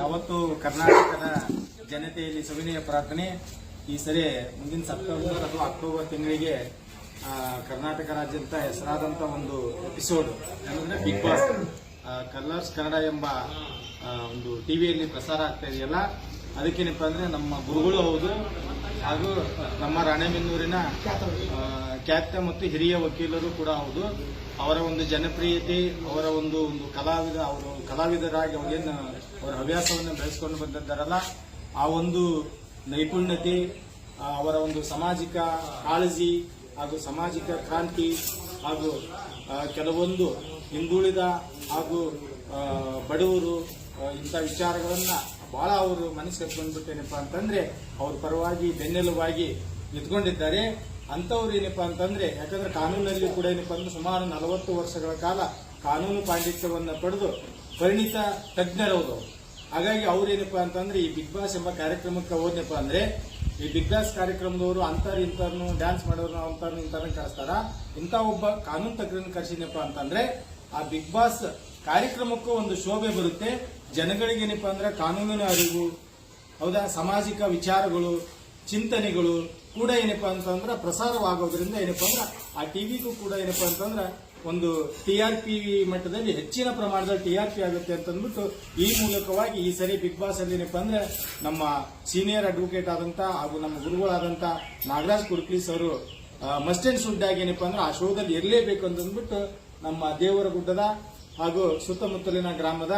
ಯಾವತ್ತು ಕರ್ನಾಟಕದ ಜನತೆಯಲ್ಲಿ ಸವಿನಯ ಪ್ರಾರ್ಥನೆ. ಈ ಸರಿ ಮುಂದಿನ ಸೆಪ್ಟೆಂಬರ್ ಅಥವಾ ಅಕ್ಟೋಬರ್ ತಿಂಗಳಿಗೆ ಕರ್ನಾಟಕ ರಾಜ್ಯದ ಹೆಸರಾದಂತ ಒಂದು ಎಪಿಸೋಡ್ ಏನಂದ್ರೆ ಬಿಗ್ ಬಾಸ್ ಕಲರ್ಸ್ ಕನ್ನಡ ಎಂಬ ಒಂದು ಟಿವಿಯಲ್ಲಿ ಪ್ರಸಾರ ಆಗ್ತಾ ಇದೆಯಲ್ಲ, ಅದಕ್ಕೇನಪ್ಪ ಅಂದ್ರೆ ನಮ್ಮ ಗುರುಗಳು ಹೌದು, ಹಾಗೂ ನಮ್ಮ ರಾಣೆಬೆನ್ನೂರಿನ ಖ್ಯಾತ ಮತ್ತು ಹಿರಿಯ ವಕೀಲರು ಕೂಡ ಹೌದು. ಅವರ ಒಂದು ಜನಪ್ರಿಯತೆ, ಅವರ ಒಂದು ಒಂದು ಕಲಾವಿದ, ಅವರು ಕಲಾವಿದರಾಗಿ ಅವರೇನು ಅವರ ಹವ್ಯಾಸವನ್ನು ಬೆಳೆಸ್ಕೊಂಡು ಬಂದಿದ್ದಾರಲ್ಲ, ಆ ಒಂದು ನೈಪುಣ್ಯತೆ ಅವರ ಒಂದು ಸಾಮಾಜಿಕ ಕಾಳಜಿ ಹಾಗೂ ಸಾಮಾಜಿಕ ಕ್ರಾಂತಿ ಹಾಗೂ ಕೆಲವೊಂದು ಹಿಂದುಳಿದ ಹಾಗೂ ಬಡವರು ಇಂಥ ವಿಚಾರಗಳನ್ನು ಬಹಳ ಅವರು ಮನಸ್ಸು ಕಟ್ಕೊಂಡ್ಬಿಟ್ಟೇನಪ್ಪ ಅಂತಂದ್ರೆ ಅವ್ರ ಪರವಾಗಿ ಬೆನ್ನೆಲುಬಾಗಿ ನಿಂತ್ಕೊಂಡಿದ್ದಾರೆ. ಅಂಥವ್ರು ಏನಪ್ಪ ಅಂತಂದ್ರೆ, ಯಾಕಂದ್ರೆ ಕಾನೂನಲ್ಲಿ ಕೂಡ ಏನಪ್ಪ ಅಂದ್ರೆ ಸುಮಾರು ನಲವತ್ತು ವರ್ಷಗಳ ಕಾಲ ಕಾನೂನು ಪಾಂಡಿತ್ಯವನ್ನು ಪಡೆದು ಪರಿಣಿತ ತಜ್ಞರವರು ಹಾಗಾಗಿ ಅವ್ರೇನಪ್ಪಾ ಅಂತಂದ್ರೆ ಈ ಬಿಗ್ ಬಾಸ್ ಎಂಬ ಕಾರ್ಯಕ್ರಮಕ್ಕೆ ಹೋದ್ನಪ್ಪ ಅಂದ್ರೆ, ಈ ಬಿಗ್ ಬಾಸ್ ಕಾರ್ಯಕ್ರಮದವರು ಅಂತರ್ ಇಂಥವ್ರನ್ನು ಡ್ಯಾನ್ಸ್ ಮಾಡೋರು ಅಂತರ್ ಇಂಥವ್ರನ್ನ ಕರೆಸ್ತಾರ. ಇಂಥ ಒಬ್ಬ ಕಾನೂನು ತಜ್ಞರನ್ನು ಕರೆಸಿದ್ನಪ್ಪ ಅಂತಂದ್ರೆ, ಆ ಬಿಗ್ ಬಾಸ್ ಕಾರ್ಯಕ್ರಮಕ್ಕೂ ಒಂದು ಶೋಭೆ ಬರುತ್ತೆ. ಜನಗಳಿಗೆ ಏನಪ್ಪ ಅಂದ್ರೆ ಕಾನೂನಿನ ಅರಿವು, ಹೌದಾ, ಸಾಮಾಜಿಕ ವಿಚಾರಗಳು, ಚಿಂತನೆಗಳು ಕೂಡ ಏನಪ್ಪ ಅಂತಂದ್ರೆ ಪ್ರಸಾರವಾಗೋದ್ರಿಂದ ಏನಪ್ಪ ಅಂದ್ರೆ ಆ ಟಿವಿಗೂ ಕೂಡ ಏನಪ್ಪ ಅಂತಂದ್ರೆ ಒಂದು ಟಿ ಆರ್ ಪಿ ಮಟ್ಟದಲ್ಲಿ ಹೆಚ್ಚಿನ ಪ್ರಮಾಣದಲ್ಲಿ ಟಿ ಆರ್ ಪಿ ಆಗುತ್ತೆ ಅಂತ ಅಂದ್ಬಿಟ್ಟು ಈ ಮೂಲಕವಾಗಿ ಈ ಸರಿ ಬಿಗ್ ಬಾಸ್ ಅಲ್ಲಿ ಏನಪ್ಪ ಅಂದ್ರೆ ನಮ್ಮ ಸೀನಿಯರ್ ಅಡ್ವೊಕೇಟ್ ಆದಂತ ಹಾಗೂ ನಮ್ಮ ಗುರುಗಳಾದಂತ ನಾಗರಾಜ್ ಕುರ್ಕೀಸ್ ಅವರು ಮಸ್ಟ್ ಅಂಡ್ ಸುಡ್ ಆಗಿ ಏನಪ್ಪಾ ಅಂದ್ರೆ ಆ ಶೋದಲ್ಲಿ ಇರಲೇಬೇಕು ಅಂತ ಅಂದ್ಬಿಟ್ಟು ನಮ್ಮ ದೇವರ ಗುಡ್ಡದ ಹಾಗೂ ಸುತ್ತಮುತ್ತಲಿನ ಗ್ರಾಮದ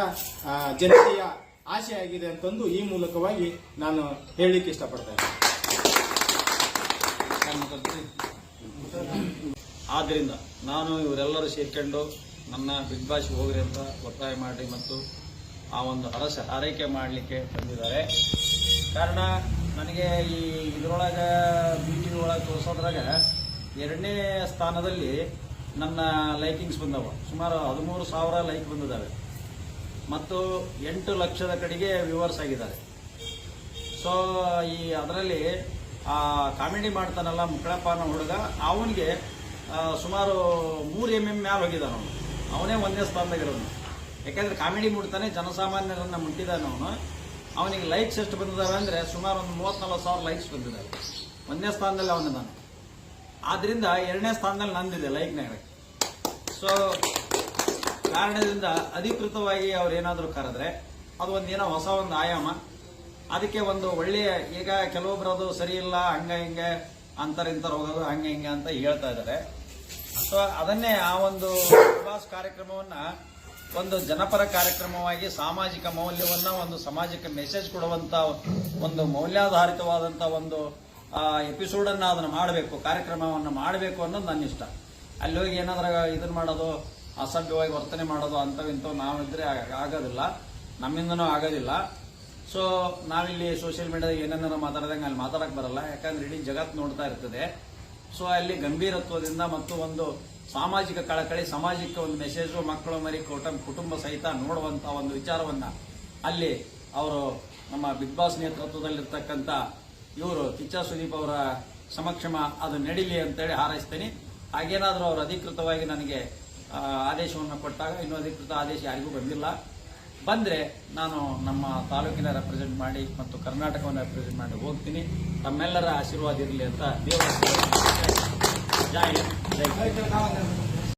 ಜನತೆಯ ಆಶೆ ಆಗಿದೆ ಅಂತಂದು ಈ ಮೂಲಕವಾಗಿ ನಾನು ಹೇಳಲಿಕ್ಕೆ ಇಷ್ಟಪಡ್ತೇನೆ. ಆದ್ದರಿಂದ ನಾನು ಇವರೆಲ್ಲರೂ ಸೇರ್ಕೊಂಡು ನನ್ನ ಬಿಗ್ ಬಾಸ್ಗೆ ಹೋಗ್ರಿ ಅಂತ ಒತ್ತಾಯ ಮಾಡಿ ಮತ್ತು ಆ ಒಂದು ಹರಸ ಹಾರೈಕೆ ಮಾಡಲಿಕ್ಕೆ ಬಂದಿದ್ದಾರೆ ಕಾರಣ ನನಗೆ ಈ ಇದರೊಳಗೆ ಟಿ ಒಳಗೆ ತೋರಿಸೋದ್ರಾಗ ಎರಡನೇ ಸ್ಥಾನದಲ್ಲಿ ನನ್ನ ಲೈಕಿಂಗ್ಸ್ ಬಂದವ. ಸುಮಾರು ಹದಿಮೂರು ಸಾವಿರ ಲೈಕ್ ಬಂದಿದ್ದಾವೆ. ಮತ್ತು ಎಂಟು ಲಕ್ಷದ ಕಡೆಗೆ ವ್ಯೂವರ್ಸ್ ಆಗಿದ್ದಾರೆ. ಸೊ ಈ ಅದರಲ್ಲಿ ಆ ಕಾಮಿಡಿ ಮಾಡ್ತಾನಲ್ಲ ಮುಕ್ಕಳಪ್ಪ ಅನ್ನೋ ಹುಡುಗ, ಅವನಿಗೆ ಸುಮಾರು ಮೂರು ಎಂ ಎಂ ಮ್ಯಾಲ ಹೋಗಿದ್ದಾನ ಅವನು. ಅವನೇ ಒಂದೇ ಸ್ಥಾನದಾಗಿರೋನು ಯಾಕಂದ್ರೆ ಕಾಮಿಡಿ ಮುಟ್ತಾನೆ ಜನಸಾಮಾನ್ಯರನ್ನ ಮುಟ್ಟಿದ್ದಾನೆ ಅವನು. ಅವನಿಗೆ ಲೈಕ್ಸ್ ಎಷ್ಟು ಬಂದಿದ್ದಾವೆ ಅಂದರೆ ಸುಮಾರು ಒಂದು ಮೂವತ್ತ್ನಾಲ್ಕು ಸಾವಿರ ಲೈಕ್ಸ್ ಬಂದಿದ್ದಾವೆ ಒಂದನೇ ಸ್ಥಾನದಲ್ಲಿ ಅವನಿದ್ದಾನೆ ಆದ್ದರಿಂದ ಎರಡನೇ ಸ್ಥಾನದಲ್ಲಿ ನಂದಿದೆ ಲೈಕ್ನಾಗ ಸೊ ಕಾರಣದಿಂದ ಅಧಿಕೃತವಾಗಿ ಅವ್ರು ಏನಾದರೂ ಕರೆದ್ರೆ ಅದು ಒಂದೇನೋ ಹೊಸ ಒಂದು ಆಯಾಮ. ಅದಕ್ಕೆ ಒಂದು ಒಳ್ಳೆಯ, ಈಗ ಕೆಲವೊಬ್ರು ಅದು ಸರಿ ಇಲ್ಲ, ಹಂಗ ಹಿಂಗೆ, ಅಂತರ ಹೋಗೋದು, ಹಂಗೆ ಹಿಂಗೆ ಅಂತ ಹೇಳ್ತಾ ಇದ್ದಾರೆ. ಸೊ ಅದನ್ನೇ ಆ ಒಂದು ಪ್ರವಾಸ ಕಾರ್ಯಕ್ರಮವನ್ನ ಒಂದು ಜನಪರ ಕಾರ್ಯಕ್ರಮವಾಗಿ ಸಾಮಾಜಿಕ ಮೌಲ್ಯವನ್ನ ಒಂದು ಸಮಾಜಕ್ಕೆ ಮೆಸೇಜ್ ಕೊಡುವಂತ ಒಂದು ಮೌಲ್ಯಾಧಾರಿತವಾದಂತ ಒಂದು ಎಪಿಸೋಡ್ ಅನ್ನ ಅದನ್ನ ಮಾಡಬೇಕು, ಕಾರ್ಯಕ್ರಮವನ್ನು ಮಾಡಬೇಕು ಅನ್ನೋದು ನನ್ನ ಇಷ್ಟ. ಅಲ್ಲಿ ಹೋಗಿ ಏನಾದ್ರ ಇದನ್ನ ಮಾಡೋದು, ಅಸಭ್ಯವಾಗಿ ವರ್ತನೆ ಮಾಡೋದು ಅಂಥವಿಂಥವು ನಾವಿದ್ರೆ ಆಗ- ಆಗೋದಿಲ್ಲ. ನಮ್ಮಿಂದನೂ ಆಗೋದಿಲ್ಲ. ಸೊ ನಾವಿಲ್ಲಿ ಸೋಷಿಯಲ್ ಮೀಡಿಯಾದಾಗ ಏನೇನಾರ ಮಾತಾಡಿದಂಗೆ ಅಲ್ಲಿ ಮಾತಾಡಕ್ ಬರಲ್ಲ. ಯಾಕಂದ್ರೆ ಇಡೀ ಜಗತ್ತು ನೋಡ್ತಾ ಇರ್ತದೆ. ಸೊ ಅಲ್ಲಿ ಗಂಭೀರತ್ವದಿಂದ ಮತ್ತು ಒಂದು ಸಾಮಾಜಿಕ ಕಳಕಳಿ, ಸಾಮಾಜಿಕ ಒಂದು ಮೆಸೇಜು ಮಕ್ಕಳು ಮರಿ ಕುಟುಂಬ ಸಹಿತ ನೋಡುವಂತ ಒಂದು ವಿಚಾರವನ್ನ ಅಲ್ಲಿ ಅವರು ನಮ್ಮ ಬಿಗ್ ಬಾಸ್ ನೇತೃತ್ವದಲ್ಲಿರ್ತಕ್ಕಂಥ ಇವರು ಕಿಚ್ಚ ಸುದೀಪ್ ಅವರ ಸಮಕ್ಷಮ ಅದು ನಡೀಲಿ ಅಂತೇಳಿ ಹಾರೈಸ್ತೇನೆ. ಹಾಗೇನಾದರೂ ಅವರು ಅಧಿಕೃತವಾಗಿ ನನಗೆ ಆದೇಶವನ್ನು ಕೊಟ್ಟಾಗ ಇನ್ನೂ ಅಧಿಕೃತ ಆದೇಶ ಯಾರಿಗೂ ಬಂದಿಲ್ಲ. ಬಂದ್ರೆ ನಾನು ನಮ್ಮ ತಾಲೂಕಿನ ರೆಪ್ರೆಸೆಂಟ್ ಮಾಡಿ ಮತ್ತು ಕರ್ನಾಟಕವನ್ನು ರೆಪ್ರೆಸೆಂಟ್ ಮಾಡಿ ಹೋಗ್ತೀನಿ. ತಮ್ಮೆಲ್ಲರ ಆಶೀರ್ವಾದ ಇರಲಿ ಅಂತ ದೇವರ ಜೈ.